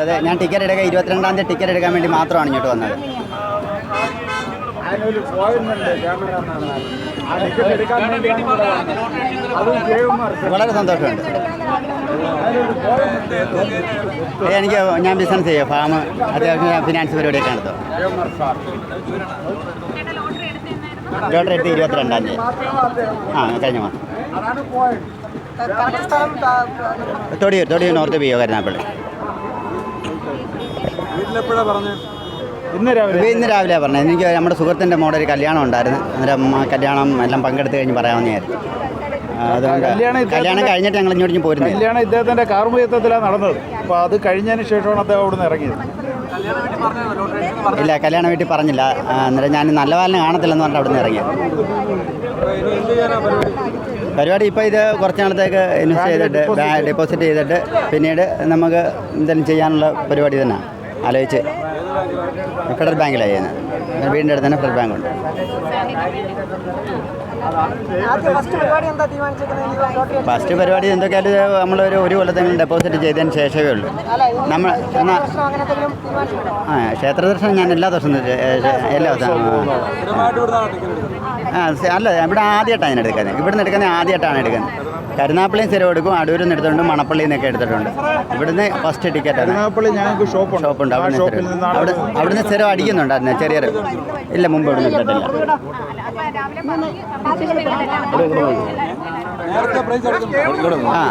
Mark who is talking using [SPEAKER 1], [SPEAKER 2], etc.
[SPEAKER 1] അതെ ഞാൻ ടിക്കറ്റ് എടുക്കാൻ ഇരുപത്തിരണ്ടാം തീയതി ടിക്കറ്റ് എടുക്കാൻ വേണ്ടി മാത്രമാണ് ഇങ്ങോട്ട് വന്നത്. വളരെ സന്തോഷമുണ്ട്. എനിക്ക് ഞാൻ ബിസിനസ് ചെയ്യാം. ഫാം അത്യാവശ്യം ഫിനാൻസ് പരിപാടിയൊക്കെ നടത്തും ലോട്ടറി എടുത്ത് ഇരുപത്തിരണ്ടാം തീയതി. ആ കഴിഞ്ഞ മാസം. തൊടിയൂർ തൊടിയൂർ നോർത്ത് ബിയോ കരുനാപ്പള്ളി
[SPEAKER 2] വീട്ടിലെപ്പോഴാ പറഞ്ഞു? ഇന്ന് രാവിലെ.
[SPEAKER 1] ഇന്ന് രാവിലെ പറഞ്ഞത് എനിക്ക് നമ്മുടെ സുഹൃത്തിന്റെ മോടെ ഒരു കല്യാണം ഉണ്ടായിരുന്നു. അന്നേരം ആ കല്യാണം എല്ലാം പങ്കെടുത്ത് കഴിഞ്ഞ് പറയാമെന്നായിരുന്നു അതുകൊണ്ട്
[SPEAKER 2] കല്യാണം
[SPEAKER 1] കല്യാണം കഴിഞ്ഞിട്ട് ഞങ്ങൾ ഇങ്ങോട്ട് പോരുന്നു
[SPEAKER 2] കല്യാണം ഇദ്ദേഹത്തിന്റെ കാർമുയത്തത്തിലാണ് നടന്നത്. അപ്പോൾ അത് കഴിഞ്ഞതിന് ശേഷമാണ് അദ്ദേഹം അവിടെ നിന്ന് ഇറങ്ങിയത്.
[SPEAKER 1] ഇല്ല കല്യാണ വീട്ടിൽ പറഞ്ഞില്ല. അന്നേരം ഞാൻ നല്ല വാലിനെ കാണത്തില്ലെന്ന് പറഞ്ഞിട്ട് അവിടെ നിന്ന് ഇറങ്ങിയത്. പരിപാടി ഇപ്പോൾ ഇത് കുറച്ച് നാളത്തേക്ക് ഇൻവെസ്റ്റ് ചെയ്തിട്ട് ഡെപ്പോസിറ്റ് ചെയ്തിട്ട് പിന്നീട് നമുക്ക് എന്തെങ്കിലും ചെയ്യാനുള്ള പരിപാടി തന്നെ ആലോചിച്ച് ഫെഡറൽ ബാങ്കിലാണ് ചെയ്യുന്നത് വീടിന്റെ അടുത്ത് തന്നെ ഫെഡറൽ ബാങ്കുണ്ട് ഫസ്റ്റ് പരിപാടി എന്തൊക്കെയായാലും നമ്മളൊരു ഒരു കൊല്ലത്തെങ്കിലും ഡെപ്പോസിറ്റ് ചെയ്തതിന് ശേഷമേ ഉള്ളൂ. നമ്മൾ എന്നാ ആ ക്ഷേത്ര ദർശനം ഞാൻ എല്ലാ ദിവസവും എല്ലാ ദിവസവും ആ. അല്ല ഇവിടെ ആദ്യമായിട്ടാണ് ഞാൻ എടുക്കുന്നത്. ഇവിടുന്ന് എടുക്കുന്നത് ആദ്യമായിട്ടാണ് എടുക്കുന്നത്. കരുനാപ്പള്ളിയും സ്ഥിരം എടുക്കും അടൂരിൽ നിന്ന് എടുത്തിട്ടുണ്ട് മണപ്പള്ളിയിൽ നിന്നൊക്കെ എടുത്തിട്ടുണ്ട്. ഇവിടുന്ന് ഫസ്റ്റ് ടിക്കറ്റാണ്
[SPEAKER 2] ഷോപ്പ് ഞങ്ങൾക്ക് ഷോപ്പുണ്ട്
[SPEAKER 1] ഷോപ്പുണ്ട് അവിടെ അവിടുന്ന് സ്ഥിരം അടിക്കുന്നുണ്ടായിരുന്നു ചെറിയ ഇല്ല മുമ്പ്
[SPEAKER 3] ഇവിടെ നിന്നിട്ടില്ല
[SPEAKER 1] ആ